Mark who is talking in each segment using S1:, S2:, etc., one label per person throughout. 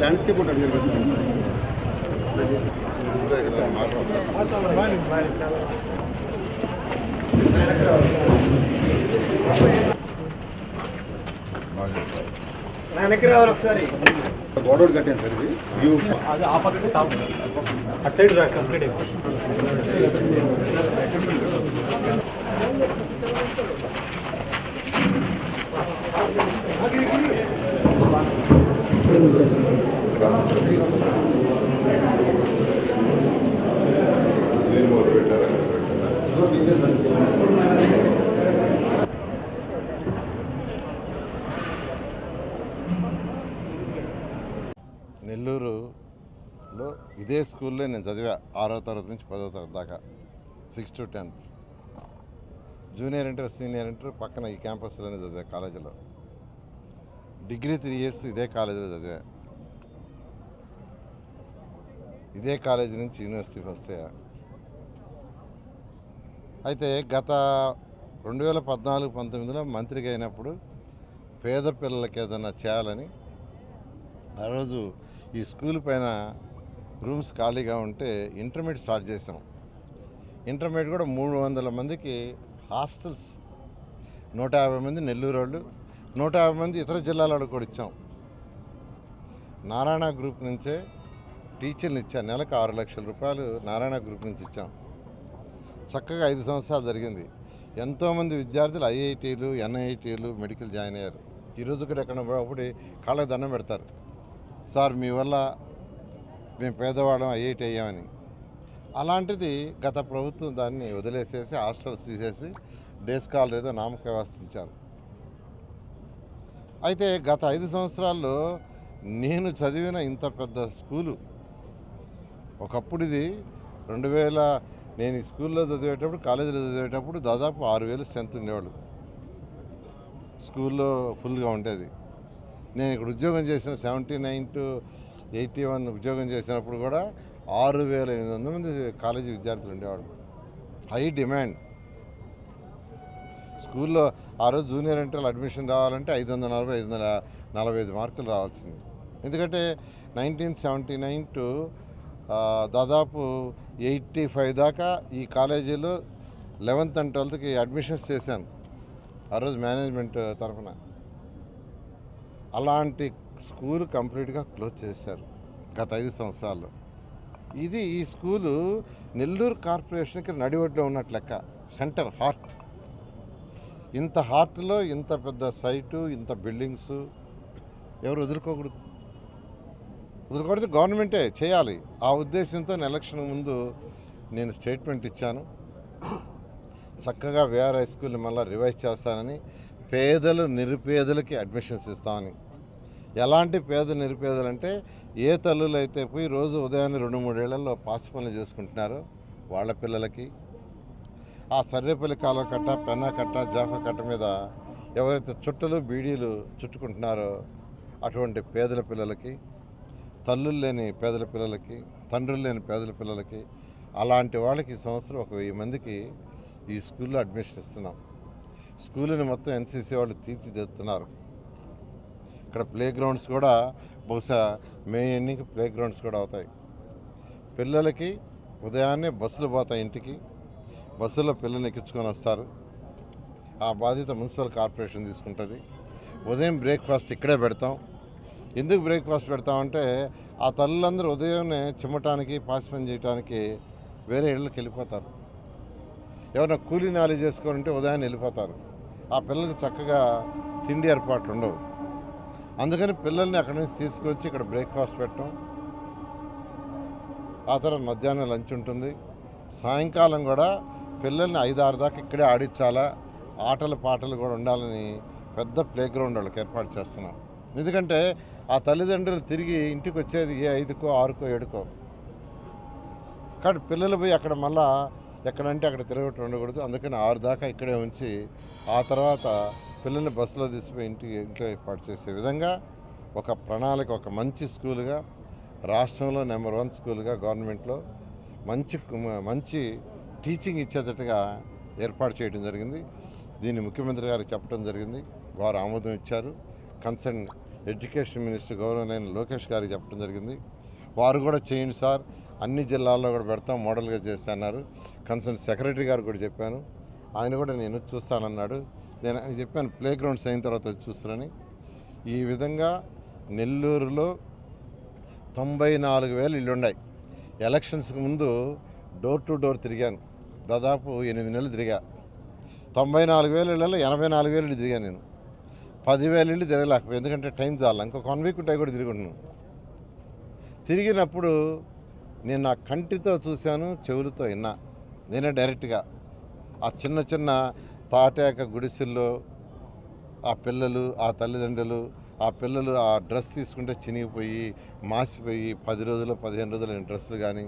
S1: Landscape ఉంటుంది
S2: వెనక్కి రావాలి ఒకసారి.
S1: గోడౌట్ కట్టాను సార్ ఇది. వ్యూ
S3: అది ఆ పక్కకి టాప్ అటు సైడ్ కంప్లీట్
S4: నెల్లూరులో ఇదే స్కూల్లో నేను చదివా ఆరో తరగతి నుంచి పదో తరగతి దాకా six to tenth junior inter senior inter పక్కన ఈ క్యాంపస్లోనే చదివా కాలేజీలో. డిగ్రీ త్రీ ఇయర్స్ ఇదే కాలేజీలో చదివా. ఇదే కాలేజీ నుంచి యూనివర్సిటీ వస్తే అయితే గత రెండు వేల పద్నాలుగు పంతొమ్మిదిలో మంత్రిగా అయినప్పుడు పేద పిల్లలకి ఏదైనా చేయాలని ఆ రోజు ఈ స్కూల్ పైన రూమ్స్ ఖాళీగా ఉంటే ఇంటర్మీడియట్ స్టార్ట్ చేసాం. ఇంటర్మీడియట్ కూడా మూడు వందల మందికి హాస్టల్స్. నూట యాభై మంది నెల్లూరు వాళ్ళు నూట యాభై మంది ఇతర జిల్లాల వాళ్ళు కూడా ఇచ్చాం. నారాయణ గ్రూప్ నుంచే టీచర్లు ఇచ్చాం నెలకు ఆరు లక్షల రూపాయలు నారాయణ గ్రూప్ నుంచి ఇచ్చాం. చక్కగా ఐదు సంవత్సరాలు జరిగింది. ఎంతోమంది విద్యార్థులు ఐఐటీలు ఎన్ఐటీలు మెడికల్ జాయిన్ అయ్యారు. ఈరోజు కూడా ఎక్కడ అప్పుడు కాళ్ళకి దండం పెడతారు. సార్ మీ వల్ల మేము పేదవాళ్ళం ఐఐటి అయ్యామని. అలాంటిది గత ప్రభుత్వం దాన్ని వదిలేసేసి హాస్టల్స్ తీసేసి డేస్ స్కాలర్ ఏదో నామక వ్యవస్థ అయితే గత ఐదు సంవత్సరాల్లో నేను చదివిన ఇంత పెద్ద స్కూలు ఒకప్పుడు ఇది రెండు వేల నేను ఈ స్కూల్లో చదివేటప్పుడు కాలేజీలో చదివేటప్పుడు దాదాపు ఆరు వేలు స్ట్రెంత్ ఉండేవాళ్ళు. స్కూల్లో ఫుల్గా ఉండేది. నేను ఇక్కడ ఉద్యోగం చేసిన seventy nine to eighty one ఉద్యోగం చేసినప్పుడు కూడా ఆరు వేల ఎనిమిది వందల మంది కాలేజీ విద్యార్థులు ఉండేవాడు హై డిమాండ్. స్కూల్లో ఆ రోజు జూనియర్ ఇంటర్లో అడ్మిషన్ రావాలంటే ఐదు వందల నలభై ఐదు వందల నలభై ఐదు మార్కులు రావాల్సింది. ఎందుకంటే నైన్టీన్ సెవెంటీ నైన్ టు దాదాపు ఎయిటీ ఫైవ్ దాకా ఈ కాలేజీలో లెవెన్త్ అండ్ ట్వెల్త్కి అడ్మిషన్స్ చేశాను. ఆ రోజు మేనేజ్మెంట్ తరఫున. అలాంటి స్కూల్ కంప్లీట్గా క్లోజ్ చేశారు గత ఐదు సంవత్సరాల్లో ఇది ఈ స్కూలు నెల్లూరు కార్పొరేషన్కి నడివడ్లో ఉన్నట్టు లెక్క సెంటర్ హార్ట్. ఇంత హార్ట్లో ఇంత పెద్ద సైటు ఇంత బిల్డింగ్స్ ఎవరు వదులుకోకూడదు. వదులుకోకూడదు గవర్నమెంటే చేయాలి. ఆ ఉద్దేశంతో ఎలక్షన్ ముందు నేను స్టేట్మెంట్ ఇచ్చాను. చక్కగా వేఆర్ హై స్కూల్ని మళ్ళీ రివైజ్ చేస్తానని పేదలు నిరుపేదలకి అడ్మిషన్స్ ఇస్తామని. ఎలాంటి పేద నిరుపేదలు అంటే ఏ తల్లులు అయితే పోయి రోజు ఉదయాన్నే రెండు మూడేళ్ళలో పాసి పనులు చేసుకుంటున్నారో వాళ్ళ పిల్లలకి ఆ సర్వేపల్లి కాలువ కట్ట పెన్నా కట్ట జాఫ కట్ట మీద ఎవరైతే చుట్టలు బీడీలు చుట్టుకుంటున్నారో అటువంటి పేదల పిల్లలకి తల్లులు లేని పేదల పిల్లలకి తండ్రులు లేని పేదల పిల్లలకి అలాంటి వాళ్ళకి ఈ సంవత్సరం ఒక వెయ్యి మందికి ఈ స్కూల్లో అడ్మిషన్ ఇస్తున్నాం. స్కూల్ని మొత్తం ఎన్సీసీ వాళ్ళు తీర్చిదిద్దుతున్నారు. ఇక్కడ ప్లే గ్రౌండ్స్ కూడా బహుశా మే ఎండింగ్కి ప్లే గ్రౌండ్స్ కూడా అవుతాయి. పిల్లలకి ఉదయాన్నే బస్సులు పోతాయి ఇంటికి. బస్సులో పిల్లల్ని ఎక్కించుకొని వస్తారు. ఆ బాధ్యత మున్సిపల్ కార్పొరేషన్ తీసుకుంటుంది. ఉదయం బ్రేక్ఫాస్ట్ ఇక్కడే పెడతాం. ఎందుకు బ్రేక్ఫాస్ట్ పెడతామంటే ఆ తల్లులందరూ ఉదయాన్నే చిమ్మటానికి పాసిపని చేయడానికి వేరే ఇళ్ళకి వెళ్ళిపోతారు. ఎవరైనా కూలీ నాలి చేసుకోవాలంటే ఉదయాన్నే వెళ్ళిపోతారు. ఆ పిల్లలకి చక్కగా తిండి ఏర్పాట్లు ఉండవు. అందుకని పిల్లల్ని అక్కడి నుంచి తీసుకొచ్చి ఇక్కడ బ్రేక్ఫాస్ట్ పెట్టడం. ఆ తర్వాత మధ్యాహ్నం లంచ్ ఉంటుంది. సాయంకాలం కూడా పిల్లల్ని ఐదారు దాకా ఇక్కడే ఆడించాలా. ఆటలు పాటలు కూడా ఉండాలని పెద్ద ప్లే గ్రౌండ్ వాళ్ళకి ఏర్పాటు చేస్తున్నాం. ఎందుకంటే ఆ తల్లిదండ్రులు తిరిగి ఇంటికి వచ్చేది ఏ ఐదుకో ఆరుకో ఏడుకో. కాబట్టి పిల్లలు పోయి అక్కడ మళ్ళా ఎక్కడంటే అక్కడ తిరగటం ఉండకూడదు. అందుకని ఆరు దాకా ఇక్కడే ఉంచి ఆ తర్వాత పిల్లల్ని బస్సులో తీసుకుపోయి ఇంటికి ఇంట్లో ఏర్పాటు చేసే విధంగా ఒక ప్రణాళిక ఒక మంచి స్కూల్గా రాష్ట్రంలో నెంబర్ వన్ స్కూల్గా గవర్నమెంట్లో మంచి మంచి టీచింగ్ ఇచ్చేటట్టుగా ఏర్పాటు చేయడం జరిగింది. దీన్ని ముఖ్యమంత్రి గారికి చెప్పడం జరిగింది. వారు ఆమోదం ఇచ్చారు. కన్సర్న్ ఎడ్యుకేషన్ మినిస్టర్ గౌరవనైన లోకేష్ గారికి చెప్పడం జరిగింది. వారు కూడా చేయండి సార్. అన్ని జిల్లాల్లో కూడా పెడతాం మోడల్గా చేస్తున్నారు కన్సర్న్ సెక్రటరీ గారు కూడా చెప్పాను. ఆయన కూడా నేను చూస్తానన్నాడు. నేను ఆయన చెప్పాను ప్లే గ్రౌండ్స్ అయిన తర్వాత వచ్చి చూస్తానని ఈ విధంగా నెల్లూరులో తొంభై నాలుగు వేలు ఇల్లు ఉన్నాయి. ఎలక్షన్స్కి ముందు డోర్ టు డోర్ తిరిగాను. దాదాపు ఎనిమిది నెలలు తిరిగా. తొంభై నాలుగు వేల ఇళ్ళలో ఎనభై నాలుగు వేలు ఇల్లు తిరిగాను నేను. పదివేల ఇల్లు తిరగలేకపోయి ఎందుకంటే టైం చాలా ఇంకొక వన్ వీక్ ఉంటాయి కూడా తిరుగుతున్నాను తిరిగినప్పుడు నేను నా కంటితో చూశాను చెవులతో విన్నా. నేనే డైరెక్ట్గా ఆ చిన్న చిన్న తాటాక గుడిసెల్లో ఆ పిల్లలు ఆ తల్లిదండ్రులు ఆ పిల్లలు ఆ డ్రెస్ తీసుకుంటే చినిగిపోయి మాసిపోయి పది రోజులు పదిహేను రోజులు డ్రెస్సులు కానీ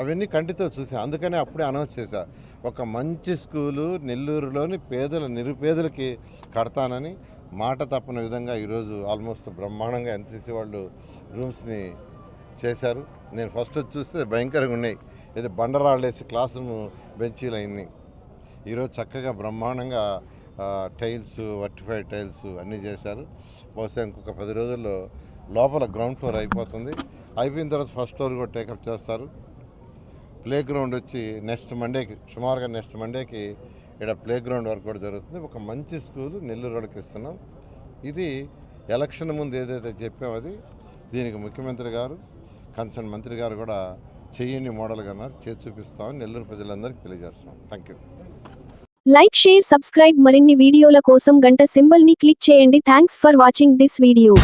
S4: అవన్నీ కంటితో చూసా అందుకనే అప్పుడే అనౌన్స్ చేశా. ఒక మంచి స్కూలు నెల్లూరులోని పేదల నిరుపేదలకి కడతానని మాట తప్పని విధంగా ఈరోజు ఆల్మోస్ట్ బ్రహ్మాండంగా ఎన్సీసీ వాళ్ళు రూమ్స్ని చేశారు. నేను ఫస్ట్ వచ్చి చూస్తే భయంకరంగా ఉన్నాయి. ఇది బండరాళ్ళేసి క్లాస్ రూమ్ బెంచీలు అయింది. ఈరోజు చక్కగా బ్రహ్మాండంగా టైల్స్ వర్టిఫైడ్ టైల్స్ అన్నీ చేశారు. బహుశా ఇంకొక పది రోజుల్లో లోపల గ్రౌండ్ ఫ్లోర్ అయిపోతుంది. అయిపోయిన తర్వాత ఫస్ట్ ఫ్లోర్ కూడా టేకప్ చేస్తారు. ప్లే గ్రౌండ్ వచ్చి నెక్స్ట్ మండేకి సుమారుగా నెక్స్ట్ మండేకి ఇక్కడ ప్లే గ్రౌండ్ వర్క్ కూడా జరుగుతుంది. ఒక మంచి స్కూల్ నెల్లూరు వాళ్ళకి ఇస్తున్నాం. ఇది ఎలక్షన్ ముందు ఏదైతే చెప్పామో అది దీనికి ముఖ్యమంత్రి గారు కన్సర్న్ మంత్రి గారు కూడా చేయండి మోడల్గా అన్నారు చేసి చూపిస్తామని నెల్లూరు ప్రజలందరికీ తెలియజేస్తాం thank you
S2: like share subscribe మరిన్ని వీడియోల కోసం గంట సింబల్ని క్లిక్ చేయండి. Thanks for watching this video